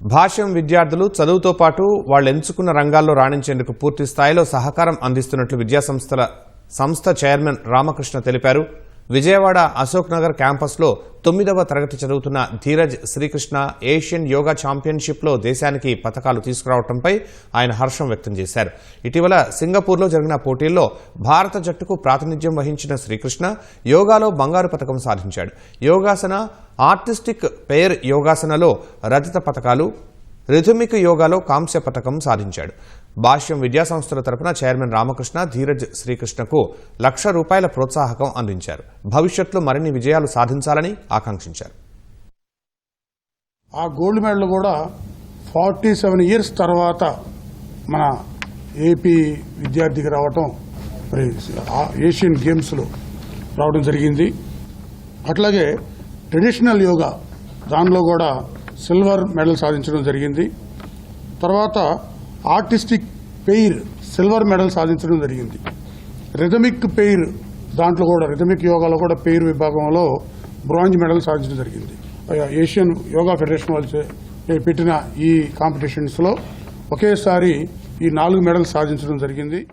భాష్యం విద్యార్థులు చదువుతో పాటు వాళ్ళు ఎంచుకున్న రంగాల్లో రాణించేందుకు పూర్తి స్థాయిలో సహకారం అందిస్తున్నట్లు విద్యాసంస్థల సంస్థ చైర్మన్ రామకృష్ణ తెలిపారు. విజయవాడ అశోక్ నగర్ క్యాంపస్లో తొమ్మిదవ తరగతి చదువుతున్న ధీరజ్ శ్రీకృష్ణ ఏషియన్ యోగా ఛాంపియన్షిప్లో దేశానికి పథకాలు తీసుకురావడంపై ఆయన హర్షం వ్యక్తం చేశారు. ఇటీవల సింగపూర్లో జరిగిన పోటీల్లో భారత జట్టుకు ప్రాతినిధ్యం వహించిన శ్రీకృష్ణ యోగాలో బంగారు పథకం సాధించాడు. యోగాసన ఆర్టిస్టిక్ పెయిర్ యోగాసనలో రజత పథకాలు రిథమిక్ యోగాలో కాంస్య పథకం సాధించాడు. భాష్యం విద్యాసంస్థల తరపున చైర్మన్ రామకృష్ణ ధీరజ్ శ్రీకృష్ణకు లక్ష రూపాయల ప్రోత్సాహకం అందించారు. భవిష్యత్తులో మరిన్ని విజయాలు సాధించాలని ఆకాంక్షించారు. ఆ గోల్డ్ మెడల్ కూడా ఫార్టీ సెవెన్ ఇయర్స్ తర్వాత మన ఏపీ విద్యార్థికి రావటం మరి ఏషియన్ గేమ్స్లో రావడం జరిగింది. అట్లాగే ట్రెడిషనల్ యోగా దానిలో కూడా సిల్వర్ మెడల్ సాధించడం జరిగింది. తర్వాత ఆర్టిస్టిక్ పెయిర్ సిల్వర్ మెడల్ సాధించడం జరిగింది. రిథమిక్ పెయిర్ దాంట్లో కూడా రిథమిక్ యోగాలో కూడా పెయిర్ విభాగంలో బ్రాంజ్ మెడల్ సాధించడం జరిగింది. ఏషియన్ యోగా ఫెడరేషన్ వాళ్ళు పెట్టిన ఈ కాంపిటీషన్స్లో ఒకేసారి ఈ నాలుగు మెడల్స్ సాధించడం జరిగింది.